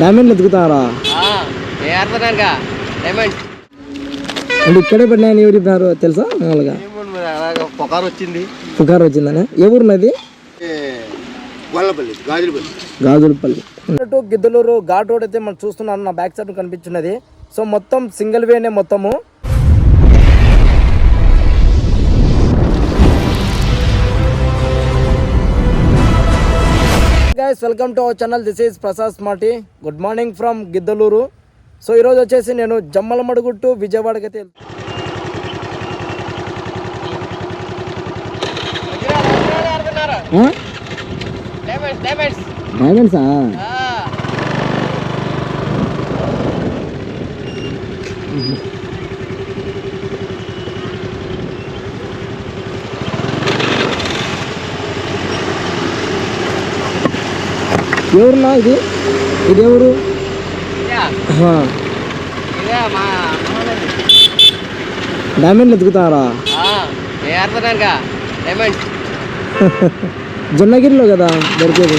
డైమండ్లు diamond అంటే ఇక్కడే పడినాయని ఎవరు చెప్పినారు తెలుసా మామూలుగా పొకారు వచ్చింది. వచ్చిందని? ఏ Gollapalli Gajulapalli. Gajulapalli. To Giddaluru ghat road అయితే మనం చూస్తున్నాం నా బ్యాక్ సైడ్ కనిపించున్నది సో మొత్తం సింగిల్ వేనే మొత్తము. Guys welcome to our channel this is Prasad smarty good morning from Giddaluru so ఈరోజు వచ్చేసి నేను జమ్మలమడుగు టు విజయవాడకి అయితే? డైమండ్స్ డైమండ్స్ డైమండ్సా ఎవరున్నా ఇది? ఇది ఎవరు? డైమండ్లు ఏడుతున్నానుగా డైమండ్స్ జొన్నగిరిలో కదా దొరికేది?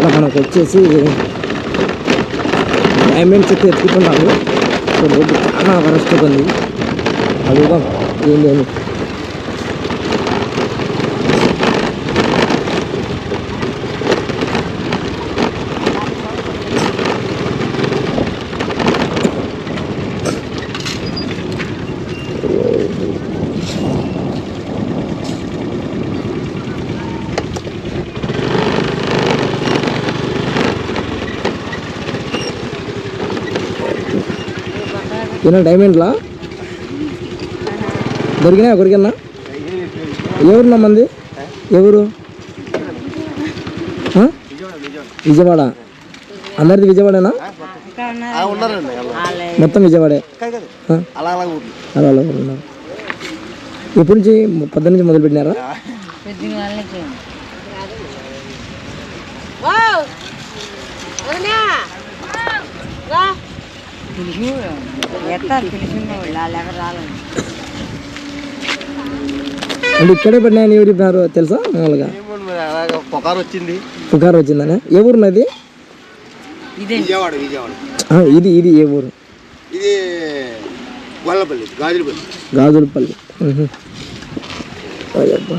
ఇక్కడ మనకు వచ్చేసి డైమండ్స్ అయితే ఎత్తుకుతున్నాము రోడ్డు చాలా వరస్ట్గా ఉంది. అడుగుదాం ఏం లేదు. ఈయన డైమండ్లా దొరికినా ఒకరికన్నా ఎవరు నమ్మంది ఎవరు? విజయవాడ. అందరిది విజయవాడేనా? మొత్తం విజయవాడే. ఆ? అలా అలా ఊర్లు. అలా అలా ఉన్నారు ఎప్పటి నుంచి పొద్దున్న నుంచి మొదలు పెట్టినారా ఎట్లా తెలిసిందో వాళ్ళు ఎవరు రాలేదు. అంటే ఇక్కడే పడినాయని ఎవరు చెప్పినారు తెలుసా? మామూలుగా? అలాగా పొకారు వచ్చింది పుకార్ వచ్చిందని ఏ ఊరినది ఇదే. విజయవాడ విజయవాడ. ఇది ఇది ఏ ఊరు? ఇది గొల్లపల్లి గాజులపల్లి. గాజులపల్లి. అయ్యబ్బా.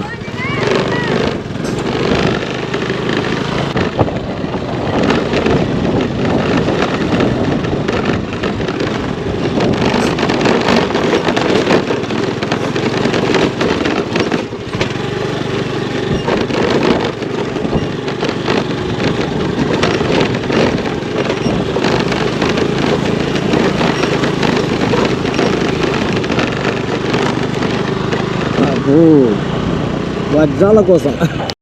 వజ్రాల కోసం.